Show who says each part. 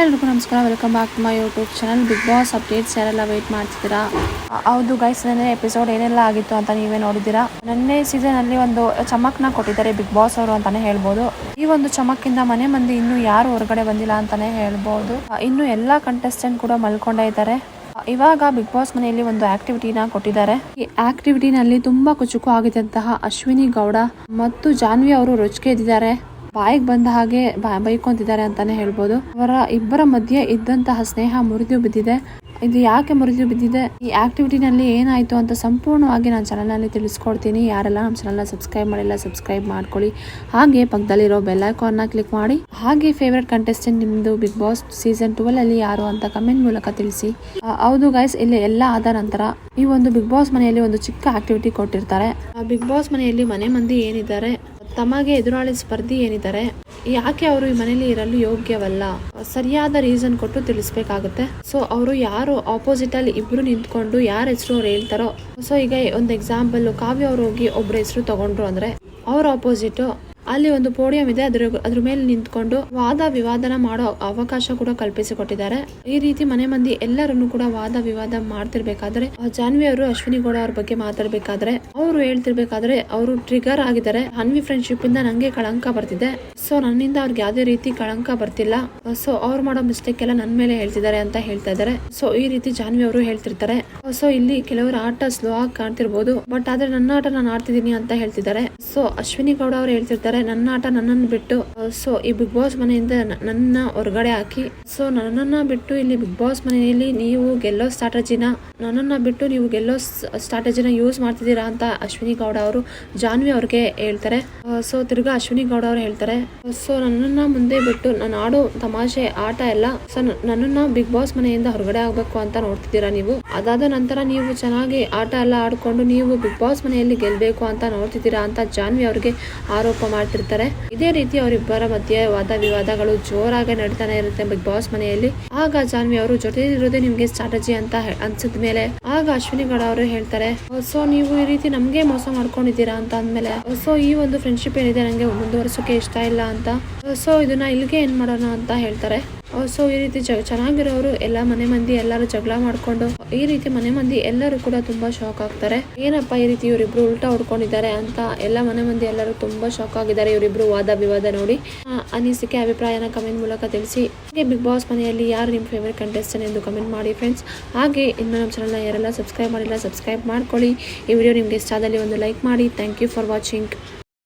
Speaker 1: ಎಲ್ರಿಗೂ ನಮಸ್ಕಾರ welcome back to my YouTube channel Bigg Boss updates ಯಾರೆಲ್ಲ ವೆಯ್ಟ್ ಮಾಡ್ತಿದ್ದೀರಾ? ಹೌದು ಗೈಸ್ ನನ್ನ ಎಪಿಸೋಡ್ ಏನೆಲ್ಲ ಆಗಿತ್ತು ಅಂತ ನೀವೇ ನೋಡಿದ್ದೀರಾ? ನೆನ್ನೆ ಸೀಸನ್ ಅಲ್ಲಿ ಒಂದು ಚಮಕ್ನ ಕೊಟ್ಟಿದ್ದಾರೆ ಬಿಗ್ ಬಾಸ್ ಅವರು ಅಂತಾನೆ ಹೇಳ್ಬೋದು. ಈ ಒಂದು ಚಮಕ್ಕಿಂದ ಮನೆ ಮಂದಿ ಇನ್ನು ಯಾರು ಹೊರಗಡೆ ಬಂದಿಲ್ಲ ಅಂತಾನೆ ಹೇಳ್ಬೋದು. ಇನ್ನು ಎಲ್ಲಾ ಕಂಟೆಸ್ಟೆಂಟ್ ಕೂಡ ಮಲ್ಕೊಂಡೇ ಇದ್ದಾರೆ. ಇವಾಗ ಬಿಗ್ ಬಾಸ್ ಮನೆಯಲ್ಲಿ ಒಂದು ಆಕ್ಟಿವಿಟಿನ ಕೊಟ್ಟಿದ್ದಾರೆ. ಈ ಆಕ್ಟಿವಿಟಿನಲ್ಲಿ ತುಂಬಾ ಕುಚುಕು ಆಗಿದ್ದಂತಹ ಅಶ್ವಿನಿ ಗೌಡ ಮತ್ತು ಜಾನ್ವಿ ಅವರು ರೊಚ್ಚಿಗೆ ಇದ್ದಿದ್ದಾರೆ. ಬಾಯಿಗೆ ಬಂದ ಹಾಗೆ ಬೈಕೊಂತಿದ್ದಾರೆ ಅಂತಾನೆ ಹೇಳ್ಬೋದು. ಅವರ ಇಬ್ಬರ ಮಧ್ಯೆ ಇದ್ದಂತಹ ಸ್ನೇಹ ಮುರಿದು ಬಿದ್ದಿದೆ. ಇದು ಯಾಕೆ ಮುರಿದು ಬಿದ್ದಿದೆ? ಈ ಆಕ್ಟಿವಿಟಿನಲ್ಲಿ ಏನಾಯಿತು ಅಂತ ಸಂಪೂರ್ಣವಾಗಿ ನಾನು ಚಾನಲ್ನಲ್ಲಿ ತಿಳಿಸ್ಕೊಡ್ತೀನಿ. ಯಾರೆಲ್ಲ ನಮ್ಮ ಚಾನಲ್ನ ಸಬ್ಸ್ಕ್ರೈಬ್ ಮಾಡಿಲ್ಲ ಸಬ್ಸ್ಕ್ರೈಬ್ ಮಾಡ್ಕೊಳ್ಳಿ. ಹಾಗೆ ಪಕ್ಕದಲ್ಲಿರೋ ಬೆಲ್ಲೈಕಾನ್ನ ಕ್ಲಿಕ್ ಮಾಡಿ. ಹಾಗೆ ಫೇವ್ರೆಟ್ ಕಂಟೆಸ್ಟೆಂಟ್ ನಿಮ್ಮದು ಬಿಗ್ ಬಾಸ್ ಸೀಸನ್ ಟ್ವೆಲ್ ಅಲ್ಲಿ ಯಾರು ಅಂತ ಕಮೆಂಟ್ ಮೂಲಕ ತಿಳಿಸಿ. ಹೌದು ಗೈಸ್ ಇಲ್ಲಿ ಎಲ್ಲ ಆದ ನಂತರ ಈ ಒಂದು ಬಿಗ್ ಬಾಸ್ ಮನೆಯಲ್ಲಿ ಒಂದು ಚಿಕ್ಕ ಆಕ್ಟಿವಿಟಿ ಕೊಟ್ಟಿರ್ತಾರೆ. ಬಿಗ್ ಬಾಸ್ ಮನೆಯಲ್ಲಿ ಮನೆ ಮಂದಿ ಏನಿದ್ದಾರೆ? ತಮಗೆ ಎದುರಾಳಿ ಸ್ಪರ್ಧಿ ಏನಿದ್ದಾರೆ? ಯಾಕೆ ಅವರು ಈ ಮನೇಲಿ ಇರಲು ಯೋಗ್ಯವಲ್ಲ? ಸರಿಯಾದ ರೀಸನ್ ಕೊಟ್ಟು ತಿಳಿಸ್ಬೇಕಾಗುತ್ತೆ. ಸೊ ಅವರು ಯಾರು? ಆಪೋಸಿಟ್ ಅಲ್ಲಿ ಇಬ್ರು ನಿಂತ್ಕೊಂಡು ಯಾರ ಹೆಸರು ಅವ್ರು ಹೇಳ್ತಾರೋ? ಸೊ ಈಗ ಒಂದು ಎಕ್ಸಾಂಪಲ್ ಕಾವ್ಯ ಅವ್ರು ಹೋಗಿ ಒಬ್ರ ಹೆಸರು ತಗೊಂಡ್ರು ಅಂದ್ರೆ, ಅವ್ರ ಆಪೋಸಿಟ್ ಅಲ್ಲಿ ಒಂದು ಪೋಡಿಯಂ ಇದೆ, ಅದ್ರ ಅದ್ರ ಮೇಲೆ ನಿಂತ್ಕೊಂಡು ವಾದ ವಿವಾದನ ಮಾಡೋ ಅವಕಾಶ ಕೂಡ ಕಲ್ಪಿಸಿಕೊಟ್ಟಿದ್ದಾರೆ. ಈ ರೀತಿ ಮನೆ ಮಂದಿ ಎಲ್ಲರನ್ನು ಕೂಡ ವಾದ ವಿವಾದ ಮಾಡ್ತಿರ್ಬೇಕಾದ್ರೆ ಜಾನ್ವಿ ಅವರು, ಅಶ್ವಿನಿ ಗೌಡ ಅವ್ರ ಬಗ್ಗೆ ಮಾತಾಡ್ಬೇಕಾದ್ರೆ, ಅವರು ಹೇಳ್ತಿರ್ಬೇಕಾದ್ರೆ ಅವರು ಟ್ರಿಗರ್ ಆಗಿದ್ದಾರೆ. ಅನ್ವಿ ಫ್ರೆಂಡ್ಶಿಪ್ ಇಂದ ನಂಗೆ ಕಳಂಕ ಬರ್ತಿದೆ. ಸೊ ನನ್ನಿಂದ ಅವ್ರಿಗೆ ಯಾವ್ದೇ ರೀತಿ ಕಳಂಕ ಬರ್ತಿಲ್ಲ. ಸೊ ಅವ್ರು ಮಾಡೋ ಮಿಸ್ಟೇಕ್ ಎಲ್ಲ ನನ್ ಮೇಲೆ ಹೇಳ್ತಿದ್ದಾರೆ ಅಂತ ಹೇಳ್ತಾ ಇದಾರೆ ಸೊ ಈ ರೀತಿ ಜಾನ್ವಿ ಅವರು ಹೇಳ್ತಿರ್ತಾರೆ. ಸೊ ಇಲ್ಲಿ ಕೆಲವರು ಆಟ ಸ್ಲೋ ಆಗಿ ಕಾಣ್ತಿರ್ಬೋದು ಬಟ್ ಆದ್ರೆ ನನ್ನ ಆಟ ನಾನು ಆಡ್ತಿದ್ದೀನಿ ಅಂತ ಹೇಳ್ತಿದ್ದಾರೆ. ಸೊ ಅಶ್ವಿನಿ ಗೌಡ ಅವ್ರು ಹೇಳ್ತಿರ್ತಾರೆ ನನ್ನ ಆಟ ನನ್ನನ್ನು ಬಿಟ್ಟು, ಸೊ ಈ ಬಿಗ್ ಬಾಸ್ ಮನೆಯಿಂದ ನನ್ನ ಹೊರಗಡೆ ಹಾಕಿ, ಸೊ ನನ್ನನ್ನ ಬಿಟ್ಟು ಇಲ್ಲಿ ಬಿಗ್ ಬಾಸ್ ಮನೆಯಲ್ಲಿ ನೀವು ಗೆಲ್ಲೋ ಸ್ಟ್ರಾಟಜಿನ ನನ್ನನ್ನ ಬಿಟ್ಟು ನೀವು ಗೆಲ್ಲೋ ಸ್ಟ್ರಾಟಜಿನ ಯೂಸ್ ಮಾಡ್ತಿದ್ದೀರಾ ಅಂತ ಅಶ್ವಿನಿ ಗೌಡ ಅವರು ಜಾನ್ವಿ ಅವ್ರಿಗೆ ಹೇಳ್ತಾರೆ. ಸೊ ತಿರ್ಗಾ ಅಶ್ವಿನಿ ಗೌಡ ಅವ್ರು ಹೇಳ್ತಾರೆ, ಸೊ ನನ್ನನ್ನ ಮುಂದೆ ಬಿಟ್ಟು, ನಾನು ಆಡೋ ತಮಾಷೆ, ಆಟ ಎಲ್ಲ, ಸೊ ನನ್ನನ್ನ ಬಿಗ್ ಬಾಸ್ ಮನೆಯಿಂದ ಹೊರಗಡೆ ಆಗ್ಬೇಕು ಅಂತ ನೋಡ್ತಿದ್ದೀರಾ ನೀವು? ಅದಾದ ನಂತರ ನೀವು ಚೆನ್ನಾಗಿ ಆಟ ಎಲ್ಲ ಆಡ್ಕೊಂಡು ನೀವು ಬಿಗ್ ಬಾಸ್ ಮನೆಯಲ್ಲಿ ಗೆಲ್ಲಬೇಕು ಅಂತ ನೋಡ್ತಿದ್ದೀರಾ ಅಂತ ಜಾನ್ವಿ ಅವ್ರಿಗೆ ಆರೋಪ ಮಾಡ್ತಿರ್ತಾರೆ ಇದೇ ರೀತಿ ಅವರಿಬ್ಬರ ಮಧ್ಯೆ ವಾದ ವಿವಾದಗಳು ಜೋರಾಗಿ ನಡೀತಾನೆ ಇರುತ್ತೆ ಬಿಗ್ ಬಾಸ್ ಮನೆಯಲ್ಲಿ. ಆಗ ಜಾನ್ವಿ ಅವರು ಜೊತೆ ಇರೋದೇ ನಿಮ್ಗೆ ಸ್ಟ್ರಾಟಜಿ ಅಂತ ಅನ್ಸಿದ ಮೇಲೆ ಆಗ ಅಶ್ವಿನಿ ಗೌಡ ಅವರು ಹೇಳ್ತಾರೆ, ಸೊ ನೀವು ಈ ರೀತಿ ನಮ್ಗೆ ಮೋಸ ಮಾಡ್ಕೊಂಡಿದ್ದೀರಾ? ಅಂತ ಅಂದ್ಮೇಲೆ, ಸೊ ಈ ಒಂದು ಫ್ರೆಂಡ್ಶಿಪ್ ಏನಿದೆ ನಂಗೆ ಮುಂದುವರ್ಸೋಕೆ ಇಷ್ಟ ಇಲ್ಲ ಅಂತ. ಸೊ ಇದನ್ನ ಇಲ್ಲಿಗೆ ಏನ್ ಮಾಡೋಣ ಅಂತ ಹೇಳ್ತಾರೆ. ಸೊ ಈ ರೀತಿ ಜ, ಚೆನ್ನಾಗಿರೋರು ಎಲ್ಲ ಮನೆ ಮಂದಿ ಎಲ್ಲರೂ ಜಗಳ ಮಾಡ್ಕೊಂಡು, ಈ ರೀತಿ ಮನೆ ಮಂದಿ ಎಲ್ಲರೂ ಕೂಡ ತುಂಬಾ ಶಾಕ್ ಆಗ್ತಾರೆ. ಏನಪ್ಪ ಈ ರೀತಿ ಇವರಿಬ್ರು ಉಲ್ಟಾ ಹೊಡ್ಕೊಂಡಿದ್ದಾರೆ ಅಂತ ಎಲ್ಲ ಮನೆ ಮಂದಿ ಎಲ್ಲರೂ ತುಂಬಾ ಶಾಕ್ ಆಗಿದ್ದಾರೆ ಇವರಿಬ್ರು ವಾದ ವಿವಾದ ನೋಡಿ. ಅನಿಸಿಕೆ, ಅಭಿಪ್ರಾಯನ ಕಮೆಂಟ್ ಮೂಲಕ ತಿಳಿಸಿ. ಹಾಗೆ ಬಿಗ್ ಬಾಸ್ ಮನೆಯಲ್ಲಿ ಯಾರು ನಿಮ್ಮ ಫೇವರೇಟ್ ಕಂಟೆಸ್ಟೆಂಟ್ ಎಂದು ಕಮೆಂಟ್ ಮಾಡಿ ಫ್ರೆಂಡ್ಸ್ ಹಾಗೆ ಇನ್ನು ನಮ್ಮ ಚಾನಲ್ನ ಯಾರೆಲ್ಲ ಸಬ್ಸ್ಕ್ರೈಬ್ ಮಾಡಿಲ್ಲ ಸಬ್ಸ್ಕ್ರೈಬ್ ಮಾಡ್ಕೊಳ್ಳಿ. ಈ ವಿಡಿಯೋ ನಿಮಗೆ ಇಷ್ಟ ಆದಲ್ಲಿ ಒಂದು ಲೈಕ್ ಮಾಡಿ. Thank you for watching